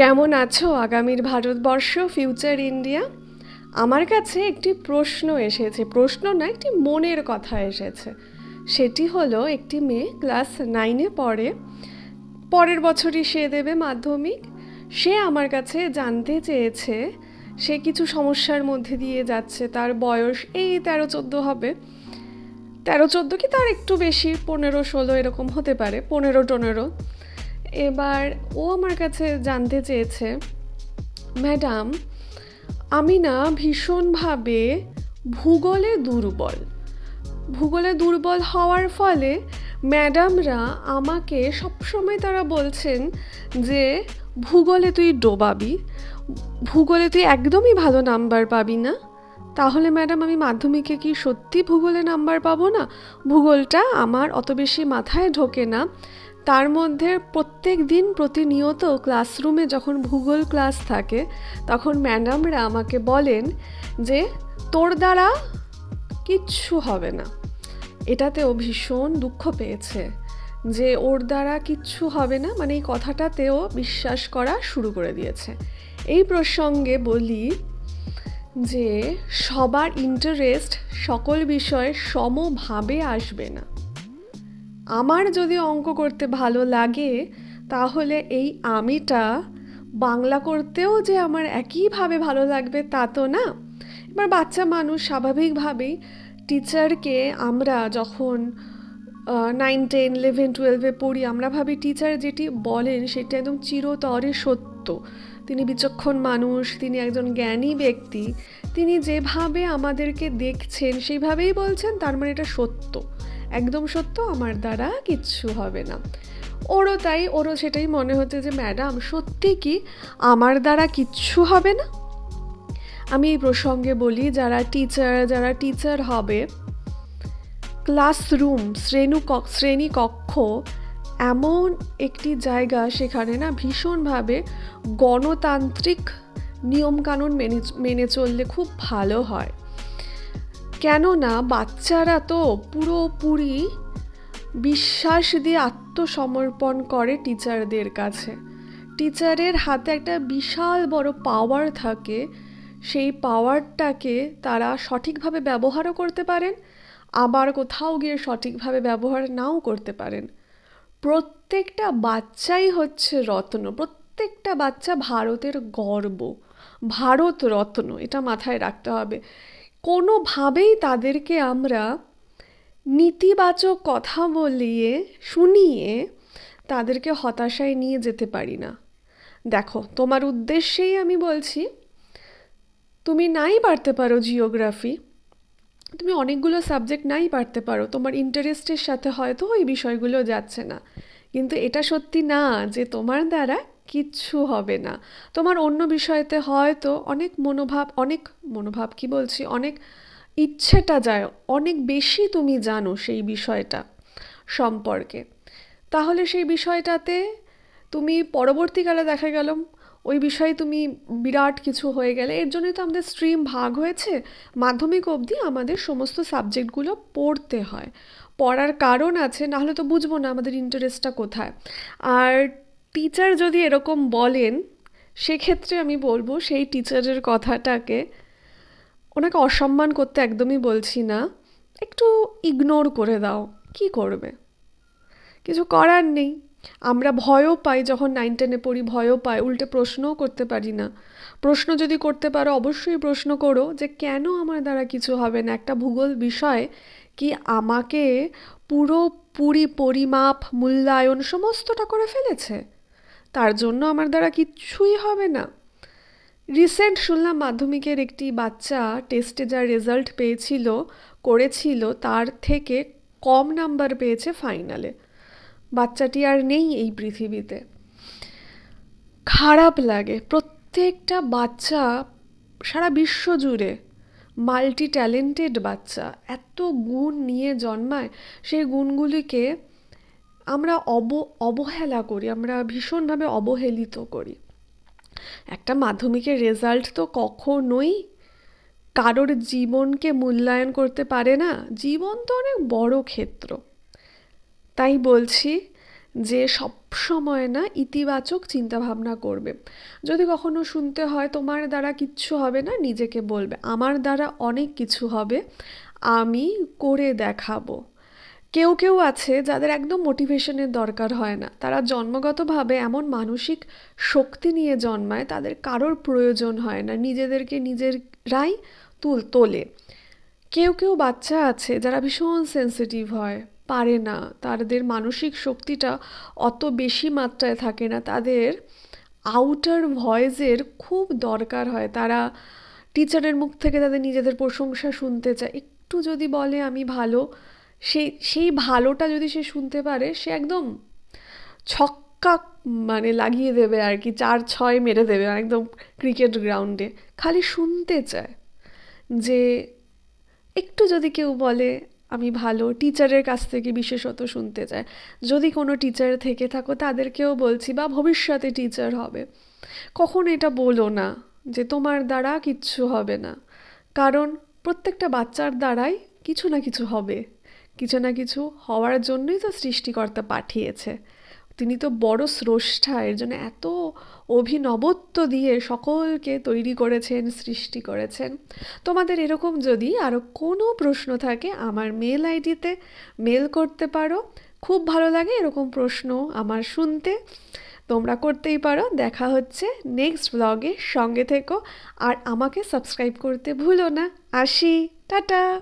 কেমন আছো আগামীর ভারতবর্ষ ফিউচার ইন্ডিয়া আমার কাছে একটি প্রশ্ন এসেছে। প্রশ্ন না, একটি মনের কথা এসেছে। সেটি হলো, একটি মেয়ে ক্লাস নাইনে পড়ে, পরের বছরই সে দেবে মাধ্যমিক। সে আমার কাছে জানতে চেয়েছে, সে কিছু সমস্যার মধ্যে দিয়ে যাচ্ছে, তার বয়স এই তেরো চোদ্দ হবে। তেরো চোদ্দ কি তার একটু বেশি? পনেরো, ষোলো এরকম হতে পারে, পনেরো, টনেরো। এবার ও আমার কাছে জানতে চেয়েছে, ম্যাডাম, আমি না ভীষণভাবে ভূগোলে দুর্বল। ভূগোলে দুর্বল হওয়ার ফলে ম্যাডামরা আমাকে সবসময় তারা বলছেন যে, ভূগোলে তুই ডোবাবি। ভূগোলে তুই একদমই ভালো নাম্বার পাবি না। তাহলে ম্যাডাম, আমি মাধ্যমিকে কি সত্যি ভূগোলে নাম্বার পাবো না? ভূগোলটা আমার অত বেশি মাথায় ঢোকে না। তার মধ্যে প্রত্যেক দিন প্রতিনিয়ত ক্লাসরুমে যখন ভূগোল ক্লাস থাকে, তখন ম্যাডামরা আমাকে বলেন যে, তোর দ্বারা কিচ্ছু হবে না। এটাতেও ভীষণ দুঃখ পেয়েছে যে, ওর দ্বারা কিচ্ছু হবে না। মানে এই কথাটাতেও বিশ্বাস করা শুরু করে দিয়েছে। এই প্রসঙ্গে বলি যে, সবার ইন্টারেস্ট সকল বিষয়ে সমভাবে আসবে না। আমার যদি অঙ্ক করতে ভালো লাগে, তাহলে এই আমিটা বাংলা করতেও যে আমার একইভাবে ভালো লাগবে তা তো না। এবার বাচ্চা মানুষ স্বাভাবিকভাবেই টিচারকে আমরা যখন নাইন টেন ইলেভেন টুয়েলভে পড়ি, আমরা ভাবি টিচার যেটি বলেন সেটি একদম চিরতরে সত্য। তিনি বিচক্ষণ মানুষ, তিনি একজন জ্ঞানী ব্যক্তি, তিনি যেভাবে আমাদেরকে দেখছেন, সেইভাবেই বলছেন, তার মানে এটা সত্য। একদম সত্য, আমার দ্বারা কিচ্ছু হবে না। ওরও তাই, ওরও সেটাই মনে হচ্ছে যে, ম্যাডাম, সত্যি কি আমার দ্বারা কিচ্ছু হবে না? আমি এই প্রসঙ্গে বলি, যারা টিচার যারা টিচার হবে ক্লাসরুম শ্রেণু শ্রেণি কক্ষ, এমন একটি জায়গা সেখানে না ভীষণভাবে গণতান্ত্রিক নিয়মকানুন মেনে মেনে চললে খুব ভালো হয়। কেননা বাচ্চারা তো পুরোপুরি বিশ্বাস দিয়ে আত্মসমর্পণ করে টিচারদের কাছে। টিচারের হাতে একটা বিশাল বড় পাওয়ার থাকে। সেই পাওয়ারটাকে তারা সঠিকভাবে ব্যবহারও করতে পারেন, আবার কোথাও গিয়ে সঠিকভাবে ব্যবহার নাও করতে পারেন। প্রত্যেকটা বাচ্চাই হচ্ছে রত্ন। প্রত্যেকটা বাচ্চা ভারতের গর্ব। ভারত রত্ন, এটা মাথায় রাখতে হবে। কোনোভাবেই তাদেরকে আমরা নেতিবাচক কথা বলিয়ে, শুনিয়ে তাদেরকে হতাশায় নিয়ে যেতে পারি না। দেখো, তোমার উদ্দেশ্যেই আমি বলছি, তুমি নাই পারতে পারো জিওগ্রাফি তুমি অনেকগুলো সাবজেক্ট নাই পারতে পারো। তোমার ইন্টারেস্টের সাথে হয়তো ওই বিষয়গুলো যাচ্ছে না। কিন্তু এটা সত্যি না যে তোমার দ্বারা কিচ্ছু হবে না। তোমার অন্য বিষয়তে হয়তো অনেক মনোভাব অনেক মনোভাব, কি বলছি, অনেক ইচ্ছেটা যায়, অনেক বেশি তুমি জানো সেই বিষয়টা সম্পর্কে। তাহলে সেই বিষয়টাতে তুমি পরবর্তীকালে দেখা গেল, ওই বিষয়ে তুমি বিরাট কিছু হয়ে গেলে, এর জন্যই তো আমাদের স্ট্রিম ভাগ হয়েছে। মাধ্যমিক অবধি আমাদের সমস্ত সাবজেক্টগুলো পড়তে হয়। পড়ার কারণ আছে, নাহলে তো বুঝব না আমাদের ইন্টারেস্টটা কোথায়। আর টিচার যদি এরকম বলেন, সেক্ষেত্রে আমি বলব সেই টিচারের কথাটাকে ওনাকে অসম্মান করতে একদমই বলছি না। একটু ইগনোর করে দাও, কি করবে? কিছু করার নেই। আমরা ভয়ও পাই যখন নাইন টেনে পড়ি, ভয়ও পাই, উল্টে প্রশ্নও করতে পারি না। প্রশ্ন যদি করতে পারো, অবশ্যই প্রশ্ন করো যে কেন আমার দ্বারা কিছু হবে না? একটা ভূগোল বিষয় কি আমাকে পুরোপুরি পরিমাপ, মূল্যায়ন সমস্তটা করে ফেলেছে? তার জন্য আমার দ্বারা কিচ্ছুই হবে না। রিসেন্ট শুনলাম মাধ্যমিকের একটি বাচ্চা টেস্টে যা রেজাল্ট পেয়েছিল, করেছিল, তার থেকে কম নাম্বার পেয়েছে ফাইনালে। বাচ্চাটি আর নেই এই পৃথিবীতে। খারাপ লাগে, প্রত্যেকটা বাচ্চা সারা বিশ্ব জুড়ে মাল্টি ট্যালেন্টেড বাচ্চা, এত গুণ নিয়ে জন্মায়, সেই গুণগুলিকে আমরা অব, অবহেলা করি, আমরা ভীষণভাবে অবহেলিত করি। একটা মাধ্যমিকের রেজাল্ট তো কখনোই কারোর জীবনকে মূল্যায়ন করতে পারে না। জীবন তো অনেক বড় ক্ষেত্র। তাই বলছি যে সব সময় না ইতিবাচক চিন্তাভাবনা করবে। যদি কখনো শুনতে হয়, তোমার দ্বারা কিচ্ছু হবে না, নিজেকে বলবে। আমার দ্বারা অনেক কিছু হবে। আমি করে দেখাবো। কেউ কেউ আছে যাদের একদম মোটিভেশনের দরকার হয় না। তারা জন্মগতভাবে এমন মানসিক শক্তি নিয়ে জন্মায় তাদের কারোর প্রয়োজন হয় না, নিজেদেরকে নিজেরাই তুল, তোলে। কেউ কেউ বাচ্চা আছে যারা ভীষণ সেন্সিটিভ হয়, পারে না। তাদের মানসিক শক্তিটা অত বেশি মাত্রায় থাকে না। তাদের আউটার ভয়েসের খুব দরকার হয়। তারা টিচারের মুখ থেকে তাদের নিজেদের প্রশংসা শুনতে চায়। একটু যদি বলে আমি ভালো সেই সেই ভালোটা যদি সে শুনতে পারে, সে একদম ছক্কা মানে লাগিয়ে দেবে আর কি, চার ছয় মেরে দেবে একদম ক্রিকেট গ্রাউন্ডে। খালি শুনতে চায় যে একটু যদি কেউ বলে, আমি ভালো, টিচারের কাছ থেকে বিশেষত শুনতে চায়। যদি কোনো টিচার থেকে থাকো, তাদেরকেও বলছি, বা ভবিষ্যতে টিচার হবে। কখন এটা বলো না যে তোমার দ্বারা কিচ্ছু হবে না। কারণ প্রত্যেকটা বাচ্চার দ্বারাই কিছু না কিছু হবে। কিছু না কিছু হওয়ার জন্যই তো সৃষ্টিকর্তা পাঠিয়েছে। তিনি তো বড় স্রষ্টা, এর জন্য এত অভিনবত্ব দিয়ে সকলকে তৈরি করেছেন, সৃষ্টি করেছেন। তোমাদের এরকম যদি আরও কোনো প্রশ্ন থাকে, আমার মেল আইডিতে মেল করতে পারো। খুব ভালো লাগে এরকম প্রশ্ন আমার শুনতে। তোমরা করতেই পারো। দেখা হচ্ছে নেক্সট ব্লগে সঙ্গে থেকো। আর আমাকে সাবস্ক্রাইব করতে ভুলো না। আসি। টাটা।